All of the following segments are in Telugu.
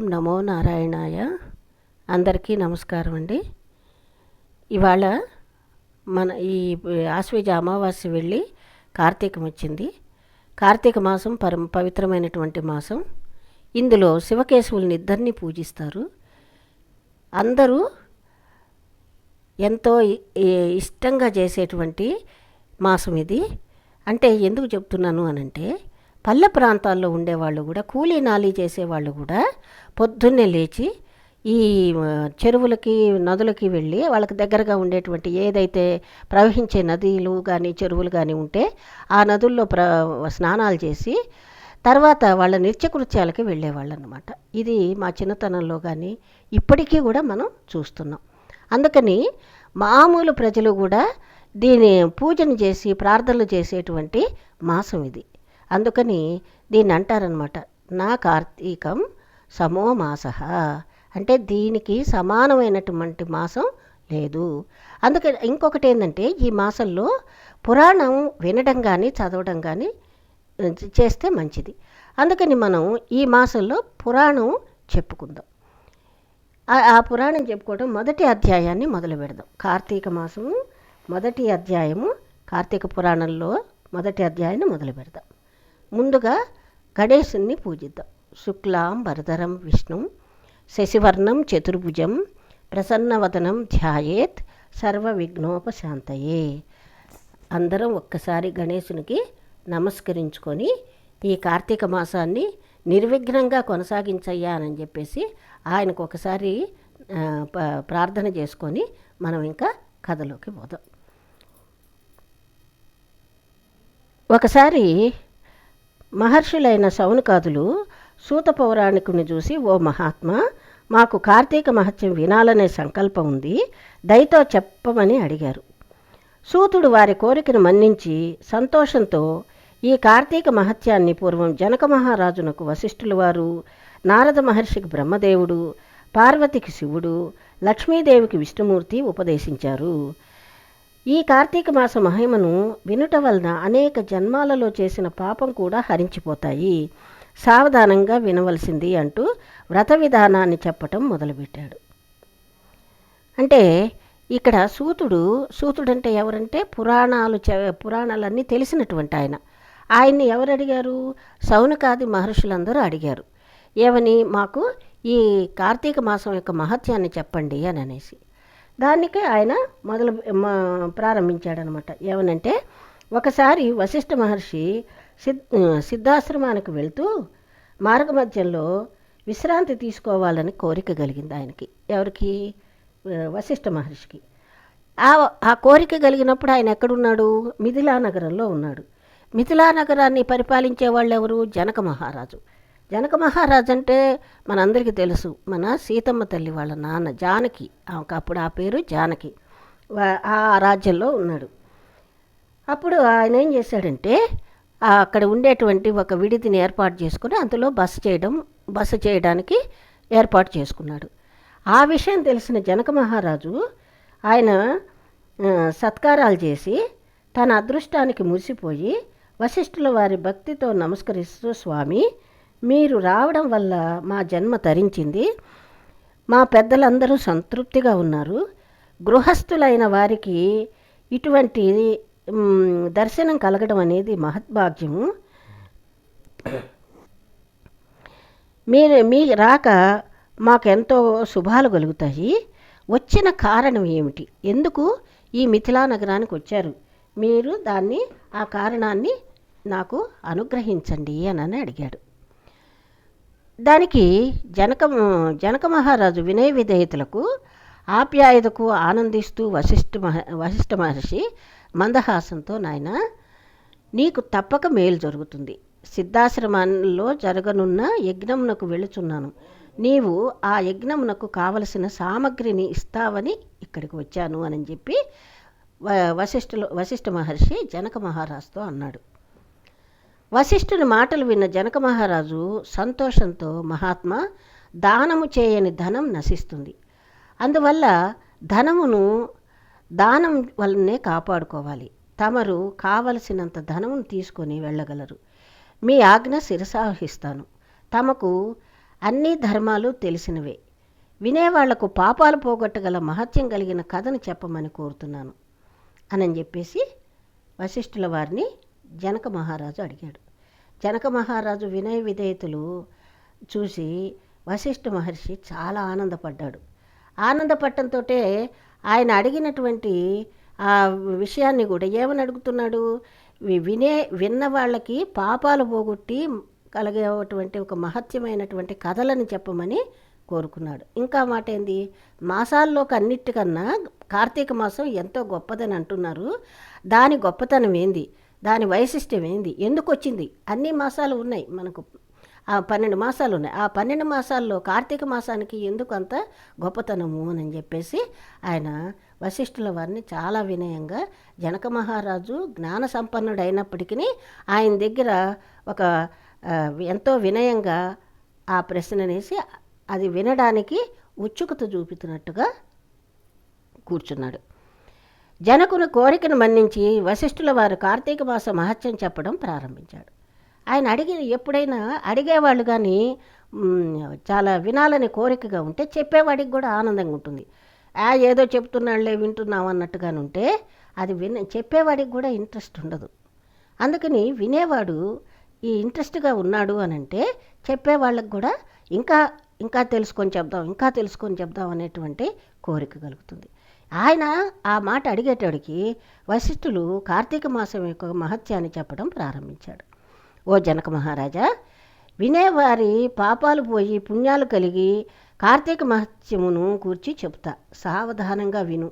ఓం నమో నారాయణాయ. అందరికీ నమస్కారం అండి. ఇవాళ మన ఈ ఆశ్వేజ అమావాస్య వెళ్ళి కార్తీకం వచ్చింది. కార్తీక మాసం పరమ పవిత్రమైనటువంటి మాసం. ఇందులో శివకేశవుల్ని ఇద్దరిని పూజిస్తారు. అందరూ ఎంతో ఇష్టంగా చేసేటువంటి మాసం ఇది. అంటే ఎందుకు చెప్తున్నాను అనంటే పల్లె ప్రాంతాల్లో ఉండేవాళ్ళు కూడా కూలీ నాలీ చేసేవాళ్ళు కూడా పొద్దున్నే లేచి ఈ చెరువులకి నదులకి వెళ్ళి వాళ్ళకి దగ్గరగా ఉండేటువంటి ఏదైతే ప్రవహించే నదులు కానీ చెరువులు కానీ ఉంటే ఆ నదుల్లో ప్ర స్నానాలు చేసి తర్వాత వాళ్ళ నిత్యకృత్యాలకి వెళ్ళేవాళ్ళు అనమాట ఇది మా చిన్నతనంలో కానీ ఇప్పటికీ కూడా మనం చూస్తున్నాం. అందుకని మామూలు ప్రజలు కూడా దీని పూజను చేసి ప్రార్థనలు చేసేటువంటి మాసం ఇది. అందుకని దీన్ని అంటారనమాట నా కార్తీకం సమో మాస అంటే దీనికి సమానమైనటువంటి మాసం లేదు. అందుకని ఇంకొకటి ఏంటంటే ఈ మాసంలో పురాణం వినడం కానీ చదవడం కానీ చేస్తే మంచిది. అందుకని మనం ఈ మాసంలో పురాణం చెప్పుకుందాం. ఆ- ఆ పురాణం చెప్పుకోవడం మొదటి అధ్యాయాన్ని మొదలు పెడదాం. కార్తీక మాసము మొదటి అధ్యాయము కార్తీక పురాణంలో మొదటి అధ్యాయాన్ని మొదలు పెడదాం. ముందుగా గణేశుని పూజిద్దాం. శుక్లాం వరదరం విష్ణు శశివర్ణం చతుర్భుజం ప్రసన్నవదనం ధ్యాయేత్ సర్వ విఘ్నోపశాంతయే అందరం ఒక్కసారి గణేశునికి నమస్కరించుకొని ఈ కార్తీక మాసాన్ని నిర్విఘ్నంగా కొనసాగించయ్యా అని చెప్పేసి ఆయనకు ఒకసారి ప్రార్థన చేసుకొని మనం ఇంకా కథలోకి పోదాం. ఒకసారి మహర్షులైన శౌనకాదులు సూత పౌరాణికుని చూసి ఓ మహాత్మా మాకు కార్తీక మహత్యం వినాలనే సంకల్పం ఉంది దయతో చెప్పమని అడిగారు. సూతుడు వారి కోరికను మన్నించి సంతోషంతో ఈ కార్తీక మహత్యాన్ని పూర్వం జనక మహారాజునకు వశిష్ఠుల వారు నారద మహర్షికి బ్రహ్మదేవుడు పార్వతికి శివుడు లక్ష్మీదేవికి విష్ణుమూర్తి ఉపదేశించారు. ఈ కార్తీక మాస మహిమను వినుట వలన అనేక జన్మాలలో చేసిన పాపం కూడా హరించిపోతాయి. సావధానంగా వినవలసింది అంటూ వ్రత విధానాన్ని చెప్పటం మొదలుపెట్టాడు. అంటే ఇక్కడ సూతుడు సూతుడు అంటే ఎవరంటే పురాణాలు పురాణాలన్నీ తెలిసినటువంటి ఆయన. ఆయన్ని ఎవరు అడిగారు? సౌనకాది మహర్షులందరూ అడిగారు. ఏమని? మాకు ఈ కార్తీక మాసం యొక్క మహత్యాన్ని చెప్పండి అని అనేసి. దానికే ఆయన మొదలు మా- ప్రారంభించాడనమాట. ఏమనంటే ఒకసారి వశిష్ఠ మహర్షి సిద్ సిద్ధాశ్రమానికి వెళ్తూ మార్గమధ్యంలో విశ్రాంతి తీసుకోవాలని కోరిక కలిగింది ఆయనకి. ఎవరికి? వశిష్ఠ మహర్షికి. ఆ ఆ కోరిక కలిగినప్పుడు ఆయన ఎక్కడున్నాడు? మిథిలా నగరంలో ఉన్నాడు. మిథిలా నగరాన్ని పరిపాలించే వాళ్ళు ఎవరు జనక మహారాజు. జనక మహారాజు అంటే మనందరికీ తెలుసు. మన సీతమ్మ తల్లి వాళ్ళ నాన్న జానకి. ఆమెకు అప్పుడు ఆ పేరు జానకి. ఆ రాజ్యంలో ఉన్నాడు. అప్పుడు ఆయన ఏం చేశాడంటే అక్కడ ఉండేటువంటి ఒక విడిదిని ఏర్పాటు చేసుకుని అందులో బస చేయడం బస చేయడానికి ఏర్పాటు చేసుకున్నాడు. ఆ విషయం తెలిసిన జనక మహారాజు ఆయన సత్కారాలు చేసి తన అదృష్టానికి మురిసిపోయి వశిష్ఠుల వారి భక్తితో నమస్కరిస్తూ స్వామి మీరు రావడం వల్ల మా జన్మ తరించింది. మా పెద్దలందరూ సంతృప్తిగా ఉన్నారు. గృహస్థులైన వారికి ఇటువంటి దర్శనం కలగడం అనేది మహద్భాగ్యము. మీరు మీ రాక మాకెంతో శుభాలు కలుగుతాయి. వచ్చిన కారణం ఏమిటి? ఎందుకు ఈ మిథిలా నగరానికి వచ్చారు? మీరు దాన్ని ఆ కారణాన్ని నాకు అనుగ్రహించండి అని అడిగాడు. దానికి జనక జనక మహారాజు వినయ విధేయతలకు ఆప్యాయతకు ఆనందిస్తూ వశిష్ఠ మహ వశిష్ఠ మహర్షి మందహాసంతో నాయన నీకు తప్పక మేలు జరుగుతుంది. సిద్ధాశ్రమంలో జరగనున్న యజ్ఞమునకు వెళుచున్నాను నీవు ఆ యజ్ఞమునకు కావలసిన సామగ్రిని ఇస్తావని ఇక్కడికి వచ్చాను అని చెప్పి వ- వశిష్ఠులు వశిష్ఠ మహర్షి జనక మహారాజుతో అన్నాడు. వశిష్ఠుని మాటలు విన్న జనక మహారాజు సంతోషంతో మహాత్మా దానము చేయని ధనం నశిస్తుంది. అందువల్ల ధనమును దానం వల్లనే కాపాడుకోవాలి. తమరు కావలసినంత ధనమును తీసుకొని వెళ్ళగలరు. మీ ఆజ్ఞ శిరసాహిస్తాను తమకు అన్ని ధర్మాలు తెలిసినవే. వినేవాళ్ళకు పాపాలు పోగొట్టగల మహత్యం కలిగిన కథను చెప్పమని కోరుతున్నాను. అని చెప్పేసి వశిష్ఠుల వారిని జనక మహారాజు అడిగాడు. జనక మహారాజు వినయ విధేయతలు చూసి వశిష్ఠ మహర్షి చాలా ఆనందపడ్డాడు. ఆనందపడటంతో ఆయన అడిగినటువంటి ఆ విషయాన్ని కూడా ఏమని అడుగుతున్నాడు? వినే విన్న వాళ్ళకి పాపాలు పోగొట్టి కలిగేటువంటి ఒక మహత్యమైనటువంటి కథలను చెప్పమని కోరుకున్నాడు. ఇంకా మాట ఏంది మాసాల్లోకి అన్నిటికన్నా కార్తీక మాసం ఎంతో గొప్పదని అంటున్నారు. దాని గొప్పతనం ఏంది? దాని వైశిష్టం ఏంది? ఎందుకు వచ్చింది అన్ని మాసాలు ఉన్నాయి మనకు. ఆ పన్నెండు మాసాలు ఉన్నాయి. ఆ పన్నెండు మాసాల్లో కార్తీక మాసానికి ఎందుకు అంత గొప్పతనము అని చెప్పేసి ఆయన వశిష్ఠుల వారిని చాలా వినయంగా జనక మహారాజు జ్ఞాన సంపన్నుడు అయినప్పటికీ ఆయన దగ్గర ఒక ఎంతో వినయంగా ఆ ప్రశ్ననేసి అది వినడానికి ఉత్సుకత చూపుతున్నట్టుగా కూర్చున్నాడు. జనకుని కోరికను మన్నించి వశిష్ఠుల వారు కార్తీక మాస మహత్యం చెప్పడం ప్రారంభించాడు. ఆయన అడిగి ఎప్పుడైనా అడిగేవాళ్ళు కానీ చాలా వినాలని కోరికగా ఉంటే చెప్పేవాడికి కూడా ఆనందంగా ఉంటుంది. ఆ ఏదో చెప్తున్నాడులే వింటున్నాం అన్నట్టుగా ఉంటే అది విన చెప్పేవాడికి కూడా ఇంట్రెస్ట్ ఉండదు. అందుకని వినేవాడు ఈ ఇంట్రెస్ట్గా ఉన్నాడు అని అంటే చెప్పేవాళ్ళకి కూడా ఇంకా ఇంకా తెలుసుకొని చెప్దాం ఇంకా తెలుసుకొని చెప్దాం అనేటువంటి కోరిక కలుగుతుంది. ఆయన ఆ మాట అడిగేటోడికి వశిష్ఠులు కార్తీక మాసం యొక్క మహత్యాన్ని చెప్పడం ప్రారంభించాడు. ఓ జనక మహారాజా వినేవారి పాపాలు పోయి పుణ్యాలు కలిగి కార్తీక మహత్యమును కూర్చి చెప్తా సావధానంగా విను.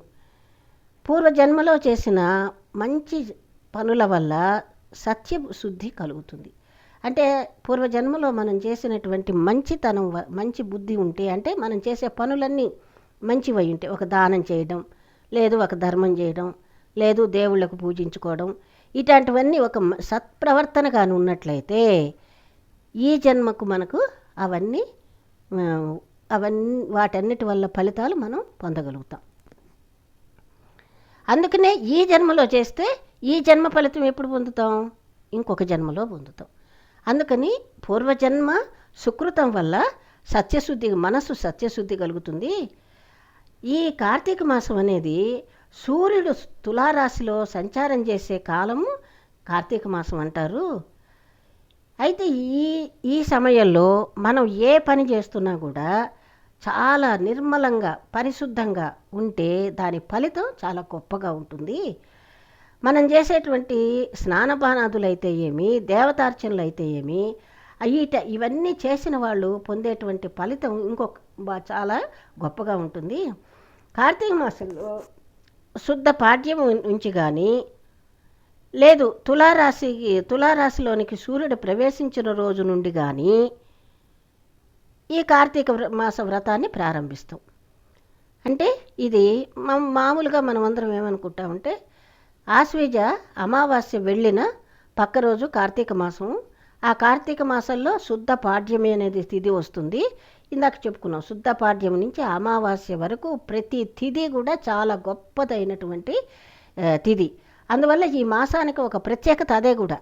పూర్వజన్మలో చేసిన మంచి పనుల వల్ల సత్య శుద్ధి కలుగుతుంది. అంటే పూర్వజన్మలో మనం చేసినటువంటి మంచితనం మంచి బుద్ధి ఉంటే అంటే మనం చేసే పనులన్నీ మంచివై ఉంటే ఒక దానం చేయడం లేదు ఒక ధర్మం చేయడం లేదు దేవుళ్ళకు పూజించుకోవడం ఇట్లాంటివన్నీ ఒక సత్ప్రవర్తనగా ఉన్నట్లయితే ఈ జన్మకు మనకు అవన్నీ అవన్నీ వాటన్నిటి వల్ల ఫలితాలు మనం పొందగలుగుతాం. అందుకనే ఈ జన్మలో చేస్తే ఈ జన్మ ఫలితం ఎప్పుడు పొందుతాం? ఇంకొక జన్మలో పొందుతాం. అందుకని పూర్వజన్మ సుకృతం వల్ల సత్యశుద్ధి మనసు సత్యశుద్ధి కలుగుతుంది. ఈ కార్తీక మాసం అనేది సూర్యుడు తులారాశిలో సంచారం చేసే కాలము కార్తీక మాసం అంటారు. అయితే ఈ ఈ సమయంలో మనం ఏ పని చేస్తున్నా కూడా చాలా నిర్మలంగా పరిశుద్ధంగా ఉంటే దాని ఫలితం చాలా గొప్పగా ఉంటుంది. మనం చేసేటువంటి స్నానపానాదులు అయితే ఏమి దేవతార్చనలు అయితే ఏమి ఈట ఇవన్నీ చేసిన వాళ్ళు పొందేటువంటి ఫలితం ఇంకొక చాలా గొప్పగా ఉంటుంది. కార్తీక మాసంలో శుద్ధ పాడ్యం నుంచి కానీ లేదు తులారాశికి తులారాశిలోనికి సూర్యుడు ప్రవేశించిన రోజు నుండి కానీ ఈ కార్తీక వ్ర- మాస వ్రతాన్ని ప్రారంభిస్తాం. అంటే ఇది మా- మామూలుగా మనం అందరం ఏమనుకుంటామంటే ఆశ్వీజ అమావాస్య వెళ్ళిన పక్క రోజు కార్తీక మాసం ఆ కార్తీక మాసంలో శుద్ధ పాడ్యమి అనేది తిథి వస్తుంది. ఇందాక చెప్పుకున్నాం శుద్ధ పాడ్యం నుంచి అమావాస్య వరకు ప్రతి తిథి కూడా చాలా గొప్పదైనటువంటి తిథి. అందువల్ల ఈ మాసానికి ఒక ప్రత్యేకత అదే కూడా.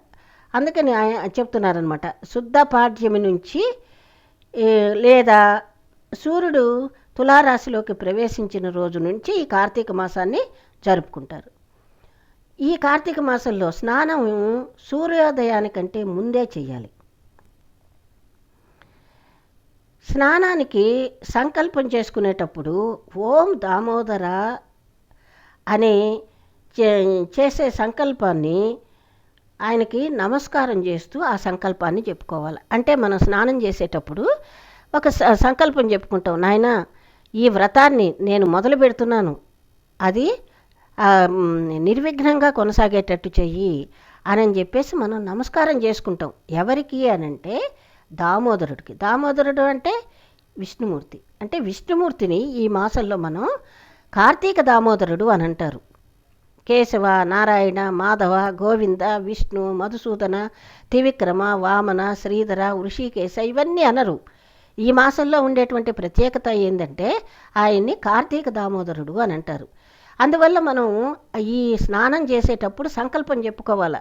అందుకని ఆయన చెప్తున్నారనమాట శుద్ధ పాడ్యమి నుంచి లేదా సూర్యుడు తులారాశిలోకి ప్రవేశించిన రోజు నుంచి ఈ కార్తీక మాసాన్ని జరుపుకుంటారు. ఈ కార్తీక మాసంలో స్నానం సూర్యోదయానికంటే ముందే చేయాలి. స్నానానికి సంకల్పం చేసుకునేటప్పుడు ఓం దామోదర అనే చే- చేసే సంకల్పాన్ని ఆయనకి నమస్కారం చేస్తూ ఆ సంకల్పాన్ని చెప్పుకోవాలి. అంటే మనం స్నానం చేసేటప్పుడు ఒక స- సంకల్పం చెప్పుకుంటాం. నాయన ఈ వ్రతాన్ని నేను మొదలు పెడుతున్నాను. అది నిర్విఘ్నంగా కొనసాగేటట్టు చెయ్యి అని చెప్పేసి మనం నమస్కారం చేసుకుంటాం. ఎవరికి అనంటే దామోదరుడికి. దామోదరుడు అంటే విష్ణుమూర్తి. అంటే విష్ణుమూర్తిని ఈ మాసంలో మనం కార్తీక దామోదరుడు అని అంటారు. కేశవ నారాయణ మాధవ గోవింద విష్ణు మధుసూదన త్రివిక్రమ వామన శ్రీధర ఋషికేశ ఇవన్నీ అనరు. ఈ మాసంలో ఉండేటువంటి ప్రత్యేకత ఏంటంటే ఆయన్ని కార్తీక దామోదరుడు అని అంటారు. అందువల్ల మనం ఈ స్నానం చేసేటప్పుడు సంకల్పం చెప్పుకోవాలి.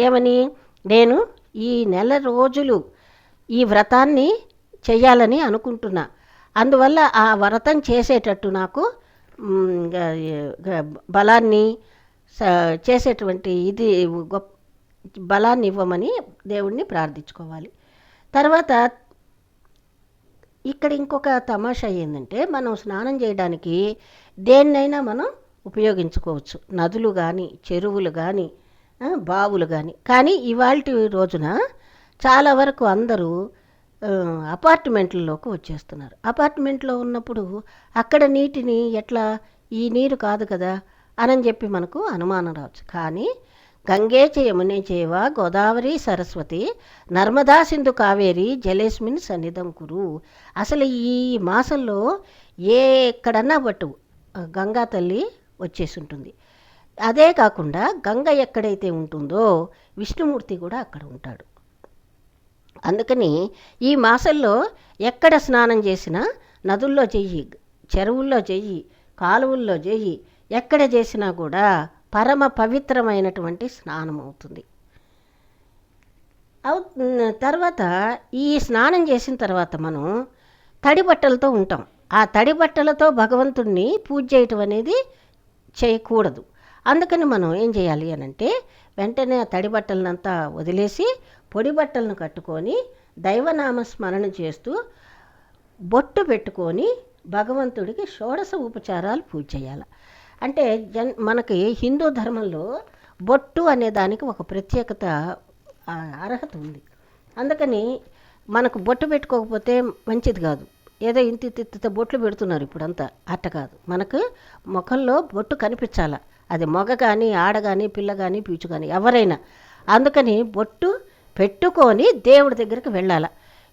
ఏమని? నేను ఈ నెల రోజులు ఈ వ్రతాన్ని చేయాలని అనుకుంటున్నా. అందువల్ల ఆ వ్రతం చేసేటట్టు నాకు బలాన్ని చేసేటువంటి ఇది గొప్ప బలాన్ని ఇవ్వమని దేవుణ్ణి ప్రార్థించుకోవాలి. తర్వాత ఇక్కడ ఇంకొక తమాషా ఏంటంటే మనం స్నానం చేయడానికి దేన్నైనా మనం ఉపయోగించుకోవచ్చు. నదులు కానీ చెరువులు కానీ బావులు కానీ కానీ ఇవాళ రోజున చాలా వరకు అందరూ అపార్ట్మెంట్లలోకి వచ్చేస్తున్నారు. అపార్ట్మెంట్లో ఉన్నప్పుడు అక్కడ నీటిని ఎట్లా ఈ నీరు కాదు కదా అని చెప్పి మనకు అనుమానం రావచ్చు. కానీ గంగే చ యమునే చేవ గోదావరి సరస్వతి నర్మదా సింధు కావేరి జలేస్మిన్ సన్నిధం కురు. అసలు ఈ మాసంలో ఏ ఎక్కడన్నా పట్టు గంగా తల్లి వచ్చేసి ఉంటుంది అదే కాకుండా గంగ ఎక్కడైతే ఉంటుందో విష్ణుమూర్తి కూడా అక్కడ ఉంటాడు. అందుకని ఈ మాసంలో ఎక్కడ స్నానం చేసినా నదుల్లో చెయ్యి చెరువుల్లో చెయ్యి కాలువల్లో చెయ్యి ఎక్కడ చేసినా కూడా పరమ పవిత్రమైనటువంటి స్నానం అవుతుంది. అవు తర్వాత ఈ స్నానం చేసిన తర్వాత మనం తడి బట్టలతో ఉంటాం. ఆ తడి బట్టలతో భగవంతుణ్ణి పూజ చేయటం అనేది చేయకూడదు. అందుకని మనం ఏం చేయాలి అని అంటే వెంటనే ఆ తడి బట్టలనంతా వదిలేసి పొడి బట్టలను కట్టుకొని దైవనామ స్మరణ చేస్తూ బొట్టు పెట్టుకొని భగవంతుడికి షోడశ ఉపచారాలు పూజ చేయాలి. అంటే జన్ మనకి హిందూ ధర్మంలో బొట్టు అనే దానికి ఒక ప్రత్యేకత అర్హత ఉంది. అందుకని మనకు బొట్టు పెట్టుకోకపోతే మంచిది కాదు. ఏదో ఇంత ఇంత ఇంత బొట్లు పెడుతున్నారు ఇప్పుడంతా. అట్ట కాదు. మనకు ముఖంలో బొట్టు కనిపించాల? అది మగ కానీ ఆడ కానీ పిల్ల కానీ పీచు కానీ ఎవరైనా. అందుకని బొట్టు పెట్టుకొని దేవుడి దగ్గరికి వెళ్ళాల.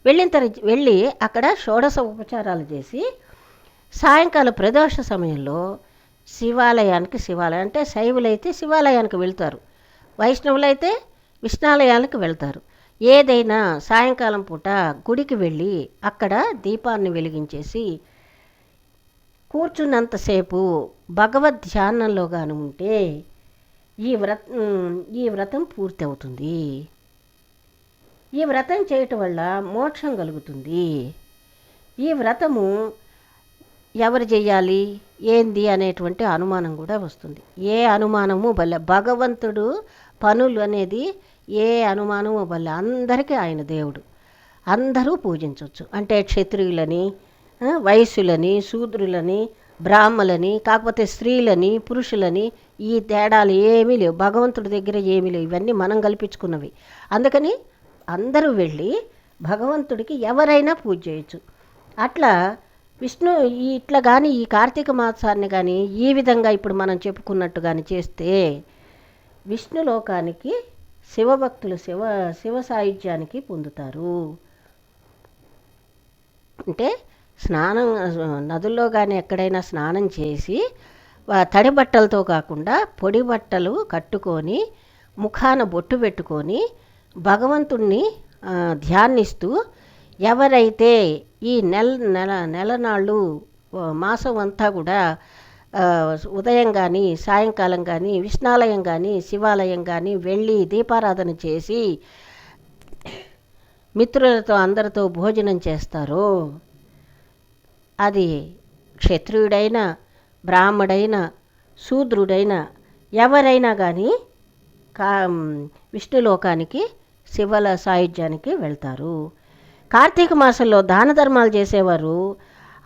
వెళ్ళిన తర్వాత వెళ్ళి అక్కడ షోడశ ఉపచారాలు చేసి సాయంకాల ప్రదోష సమయంలో శివాలయానికి శివాలయం అంటే శైవులైతే శివాలయానికి వెళ్తారు. వైష్ణవులైతే విష్ణాలయాలకు వెళ్తారు. ఏదైనా సాయంకాలం పూట గుడికి వెళ్ళి అక్కడ దీపాన్ని వెలిగించేసి కూర్చున్నంతసేపు భగవద్ ధ్యానంలో గాను ఉంటే ఈ వ్రత ఈ వ్రతం పూర్తి అవుతుంది ఈ వ్రతం చేయటం వల్ల మోక్షం కలుగుతుంది. ఈ వ్రతము ఎవరు చేయాలి? ఏంది? అనేటువంటి అనుమానం కూడా వస్తుంది. ఏ అనుమానము బల్ల భగవంతుడు పనులు అనేది ఏ అనుమానము బల్ల అందరికీ ఆయన దేవుడు. అందరూ పూజించవచ్చు. అంటే క్షత్రియులని వైశ్యులని శూద్రులని బ్రాహ్మలని కాకపోతే స్త్రీలని పురుషులని ఈ తేడాలు ఏమీ లేవు. భగవంతుడి దగ్గర ఏమీ లేవు. ఇవన్నీ మనం కల్పించుకున్నవి. అందుకని అందరూ వెళ్ళి భగవంతుడికి ఎవరైనా పూజ చేయొచ్చు. అట్లా విష్ణు ఈ ఇట్లా కానీ ఈ కార్తీక మాసాన్ని కానీ ఈ విధంగా ఇప్పుడు మనం చెప్పుకున్నట్టు కానీ చేస్తే విష్ణు లోకానికి శివభక్తులు శివ శివ సాయుధ్యానికి పొందుతారు. అంటే స్నానం నదుల్లో కానీ ఎక్కడైనా స్నానం చేసి తడి బట్టలతో కాకుండా పొడి బట్టలు కట్టుకొని ముఖాన బొట్టు పెట్టుకొని భగవంతుణ్ణి ధ్యానిస్తూ ఎవరైతే ఈ నెల నెల నెలనాళ్ళు నాళ్ళు మాసం అంతా కూడా ఉదయం కానీ సాయంకాలం కానీ విష్ణాలయం కానీ శివాలయం కానీ వెళ్ళి దీపారాధన చేసి మిత్రులతో అందరితో భోజనం చేస్తారో అది క్షత్రియుడైనా బ్రాహ్మడైనా శూద్రుడైనా ఎవరైనా కానీ కా విష్ణులోకానికి శివల సాయుధ్యానికి వెళ్తారు. కార్తీక మాసంలో దాన ధర్మాలు చేసేవారు.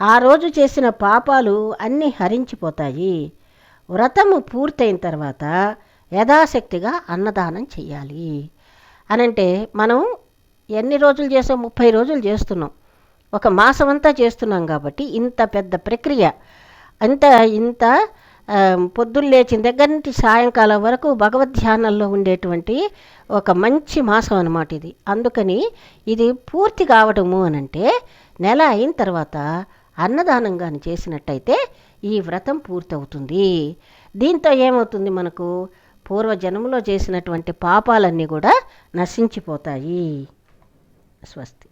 ఆ రోజు చేసిన పాపాలు అన్నీ హరించిపోతాయి. వ్రతము పూర్తయిన తర్వాత యథాశక్తిగా అన్నదానం చెయ్యాలి. అనంటే మనం ఎన్ని రోజులు చేసాం? ముప్పై రోజులు చేస్తున్నాం. ఒక మాసం అంతా చేస్తున్నాం కాబట్టి ఇంత పెద్ద ప్రక్రియ. అంత ఇంత పొద్దున్న లేచిన దగ్గర నుంచి సాయంకాలం వరకు భగవద్ ధ్యానంలో ఉండేటువంటి ఒక మంచి మాసం అన్నమాట ఇది. అందుకని ఇది పూర్తి కావడము అనంటే నెల అయిన తర్వాత అన్నదానం కానీ చేసినట్టయితే ఈ వ్రతం పూర్తవుతుంది. దీంతో ఏమవుతుంది మనకు? పూర్వజన్మలో చేసినటువంటి పాపాలన్నీ కూడా నశించిపోతాయి. స్వస్తి.